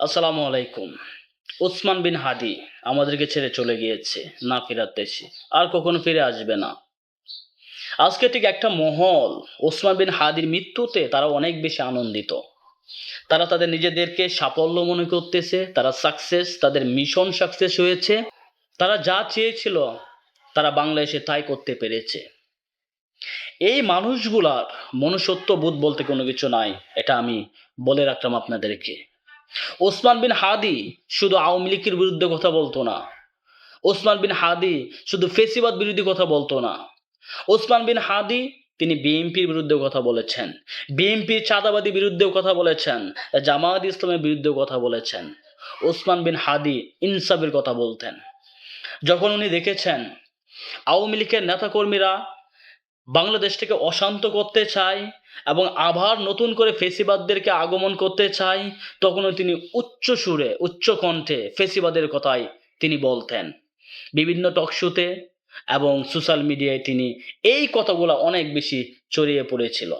আসসালামু আলাইকুম। উসমান বিন হাদি আমাদেরকে ছেড়ে চলে গিয়েছে, না দেশে, আর কখনো ফিরে আসবে না। আজকে ঠিক একটা মহল, ওসমান বিন হাদির মৃত্যুতে তারা অনেক বেশি আনন্দিত। তারা তাদের নিজেদেরকে সাফল্য মনে করতেছে, তারা সাকসেস তাদের মিশন সাকসেস হয়েছে। তারা যা চেয়েছিল, তারা বাংলাদেশে তাই করতে পেরেছে। এই মানুষগুলার মনুষ্যত্ব বোধ বলতে কোনো কিছু নাই, এটা আমি বলে রাখলাম আপনাদেরকে। ওসমান বিন হাদি শুধু আওয়ামী লীগের বিরুদ্ধে কথা বলতো না। ওসমান বিন হাদি শুধু ফেসিবাদ বিরোধী কথা বলতো না। ওসমান বিন হাদি, তিনি বিএনপির বিরুদ্ধে কথা বলেছেন। বিএনপির চাঁদাবাদী বিরুদ্ধেও কথা বলেছেন। জামায়াত ইসলামের বিরুদ্ধেও কথা বলেছেন। ওসমান বিন হাদি ইনসাফের কথা বলতেন। যখন উনি দেখেছেন আওয়ামী লীগের নেতাকর্মীরা বাংলাদেশটাকে অশান্ত করতে চায় এবং আবার নতুন করে ফেসিবাদদেরকে আগমন করতে চায় তখনও তিনি উচ্চ সুরে, উচ্চ কণ্ঠে ফেসিবাদের কথাই তিনি বলতেন। বিভিন্ন টকশোতে এবং সোশ্যাল মিডিয়ায় তিনি এই কথাগুলো অনেক বেশি ছড়িয়ে পড়েছিল,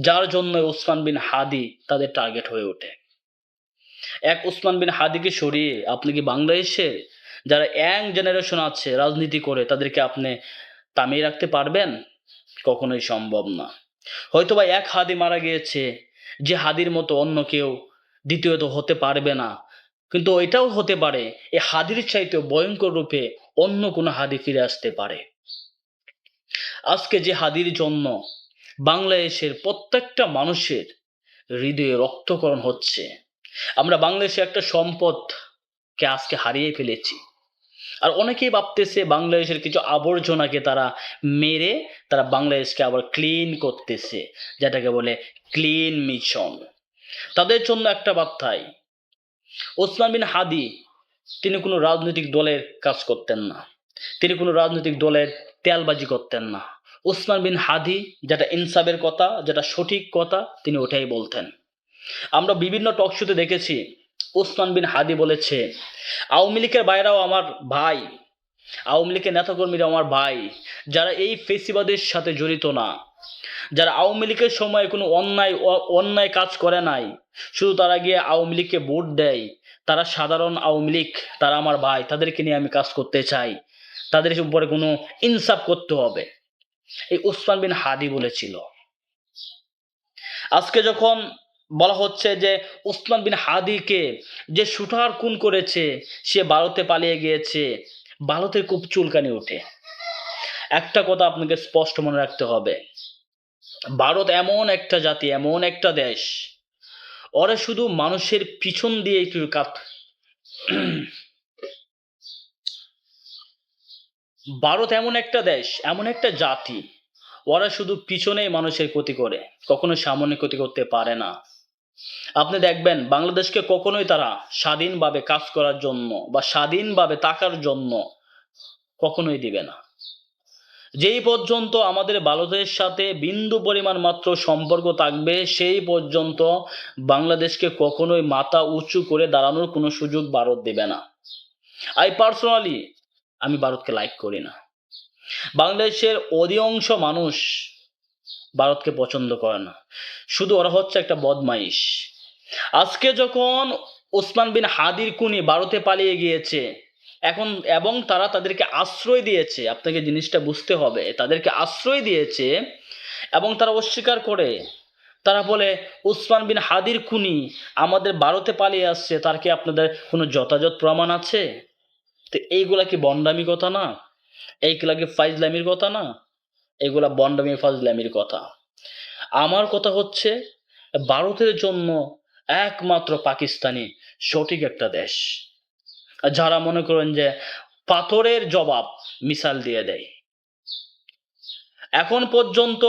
যার জন্য ওসমান বিন হাদি তাদের টার্গেট হয়ে ওঠে। এক ওসমান বিন হাদিকে সরিয়ে, আপনি কি বাংলাদেশের যারা ইয়াং জেনারেশন আছে, রাজনীতি করে তাদেরকে আপনি থামিয়ে রাখতে পারবেন? কখনোই সম্ভব না। হয়তোবা এক হাদি মারা গিয়েছে, যে হাদির মতো অন্য কেউ দ্বিতীয়ত হতে পারবে না। কিন্তু এটাও হতে পারে এই হাদির চাইতেও ভয়ঙ্কর রূপে অন্য কোনো হাদি ফিরে আসতে পারে। আজকে যে হাদির জন্য বাংলাদেশের প্রত্যেকটা মানুষের হৃদয়ে রক্তকরণ হচ্ছে। আমরা বাংলাদেশে একটা সম্পদকে আজকে হারিয়ে ফেলেছি। আর অনেকেই ভাবতেছে বাংলাদেশের কিছু আবর্জনাকে তারা মেরে তারা বাংলাদেশকে আবার ক্লিন করতেছে, যেটাকে বলে ক্লিন মিশন তাদের জন্য একটা বার্তাই, ওসমান বিন হাদি, তিনি কোনো রাজনৈতিক দলের কাজ করতেন না, তিনি কোনো রাজনৈতিক দলের তেলবাজি করতেন না। ওসমান বিন হাদি যেটা ইনসাফের কথা, যেটা সঠিক কথা, তিনি ওটাই বলতেন। আমরা বিভিন্ন টক শোতে দেখেছি ওসমান বিন হাদি বলেছে, আওয়ামী লীগের বাইরাও আমার ভাই, আওয়ামী লীগের নেতাকর্মীরা আমার ভাই, যারা এই ফেসিবাদের সাথে জড়িত না, যারা আওয়ামী লীগের সময় কোনো অন্যায় অন্যায় কাজ করে নাই, শুধু তারা গিয়ে আওয়ামী লীগকে ভোট দেয়, তারা সাধারণ আওয়ামী লীগ, তারা আমার ভাই, তাদেরকে নিয়ে আমি কাজ করতে চাই, তাদের উপরে কোনো ইনসাফ করতে হবে। এই ওসমান বিন হাদি বলেছিল। আজকে যখন বলা হচ্ছে যে ওসমান বিন হাদিকে যে শুটার খুন করেছে, সে ভারতে পালিয়ে গিয়েছে। ভারতের খুব চুলকানি ওঠে। একটা কথা আপনাকে স্পষ্ট মনে রাখতে হবে। ভারত এমন একটা জাতি, এমন একটা দেশ। ওরা শুধু মানুষের পিছন দিয়ে একটু কাত ভারত এমন একটা দেশ, এমন একটা জাতি। ওরা শুধু পিছনেই মানুষের ক্ষতি করে, কখনো সামনে ক্ষতি করতে পারে না। আপনি দেখবেন বাংলাদেশকে কখনোই তারা স্বাধীনভাবে কাজ করার জন্য বা স্বাধীনভাবে তাকার জন্য কখনোই দিবে না। যেই পর্যন্ত আমাদের ভারতের সাথে বিন্দু পরিমাণ মাত্র সম্পর্ক থাকবে, সেই পর্যন্ত বাংলাদেশকে কখনোই মাথা উঁচু করে দাঁড়ানোর কোনো সুযোগ ভারত দেবে না। আই পার্সোনালি আমি ভারতকে লাইক করি না। বাংলাদেশের অধিকাংশ মানুষ ভারতকে পছন্দ করে না। শুধু ওরা হচ্ছে একটা বদমাইশ। আজকে যখন ওসমান বিন হাদির কুনি ভারতে পালিয়ে গিয়েছে, এখন এবং তারা তাদেরকে আশ্রয় দিয়েছে, আপনাকে জিনিসটা বুঝতে হবে, তাদেরকে আশ্রয় দিয়েছে এবং তারা অস্বীকার করে। তারা বলে উসমান বিন হাদির খুনি আমাদের ভারতে পালিয়ে আসছে, তার কি আপনাদের কোনো যথাযথ প্রমাণ আছে? তো এইগুলা কি বন্ডামি কথা না? এইগুলা কি ফাইজলামির কথা না? এগুলা বন্ডামি ফাজলামির কথা। আমার কথা হচ্ছে, ভারতের জন্য একমাত্র পাকিস্তানি সঠিক একটা দেশ। যারা মনে করেন যে পাথরের জবাব মিসাল দিয়ে দেয়। এখন পর্যন্ত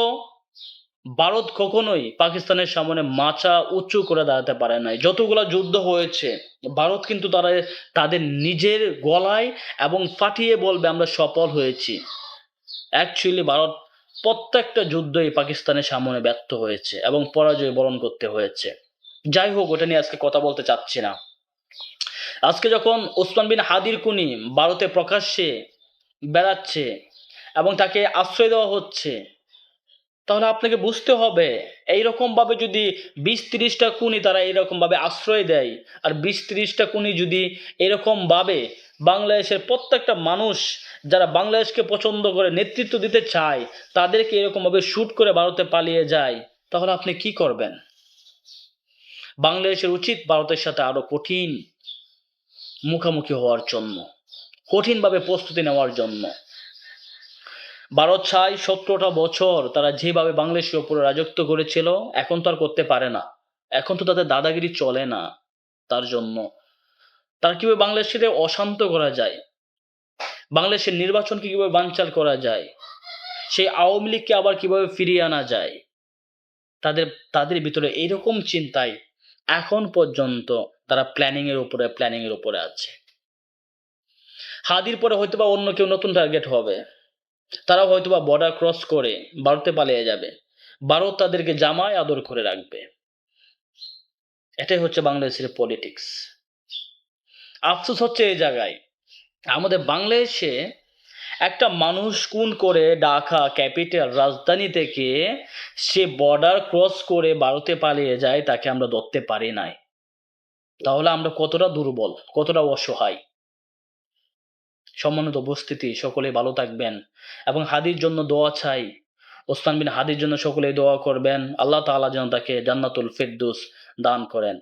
ভারত কখনোই পাকিস্তানের সামনে মাচা উঁচু করে দাঁড়াতে পারে নাই। যতগুলো যুদ্ধ হয়েছে, ভারত কিন্তু তারা, তাদের নিজের গলায় এবং ফাটিয়ে বলবে, আমরা সফল হয়েছি। অ্যাকচুয়ালি ভারত প্রত্যেকটা যুদ্ধই পাকিস্তানের সামনে ব্যর্থ হয়েছে এবং পরাজয় বরণ করতে হয়েছে। যাই হোক, ওটা নিয়ে আজকে কথা বলতে চাচ্ছি না। আজকে যখন ওসমান বিন হাদির কুনি ভারতে প্রকাশ্যে বেড়াচ্ছে এবং তাকে আশ্রয় দেওয়া হচ্ছে তাহলে আপনাকে বুঝতে হবে এইরকম ভাবে যদি বিশ তিরিশটা কুনি তারা এইরকম ভাবে আশ্রয় দেয়, আর বিশ তিরিশটা কুনি যদি এরকম ভাবে বাংলাদেশের প্রত্যেকটা মানুষ যারা বাংলাদেশকে পছন্দ করে নেতৃত্ব দিতে চায়, তাদেরকে এরকম ভাবে শুট করে ভারতে পালিয়ে যায়, তাহলে আপনি কি করবেন? বাংলাদেশের উচিত ভারতের সাথে আরও কঠিন মুখোমুখি হওয়ার জন্য, কঠিনভাবে প্রস্তুতি নেওয়ার জন্য। ভারত চাই সতেরোটা বছর তারা যেভাবে বাংলাদেশের ওপরে রাজত্ব করেছিল, এখন তো আর করতে পারে না। এখন তো তাদের দাদাগিরি চলে না তার জন্য। তার কীভাবে বাংলাদেশের অশান্ত করা যায়? বাংলাদেশের নির্বাচনকে কীভাবে বানচাল করা যায়? সেই আওয়ামী লীগকে আবার কীভাবে ফিরিয়ে আনা যায়? তাদের তাদের ভিতরে এইরকম চিন্তায় এখন পর্যন্ত তারা প্ল্যানিং এর উপরে প্ল্যানিং এর উপরে আছে। হাদির পরে হয়তো বা অন্য কেউ নতুন টার্গেট হবে। তারা হয়তো বা বর্ডার ক্রস করে ভারতে পালিয়ে যাবে। ভারত তাদেরকে জামায় আদর করে রাখবে। এটাই হচ্ছে বাংলাদেশের পলিটিক্স আফসোস হচ্ছে এই জায়গায়, আমাদের বাংলাদেশে একটা মানুষ কোন করে ঢাকা ক্যাপিটাল রাজধানী থেকে সে বর্ডার ক্রস করে ভারতে পালিয়ে যায়, তাকে আমরা ধরতে পারি নাই। তাহলে আমরা কতটা দুর্বল, কতটা অসহায়? সম্মানিত উপস্থিতি সকলে ভালো থাকবেন এবং হাদির জন্য দোয়া চাই। ওসমান বিন হাদির জন্য সকলে দোয়া করবেন। আল্লাহ তাআলা যেন তাকে জান্নাতুল ফেরদুস দান করেন।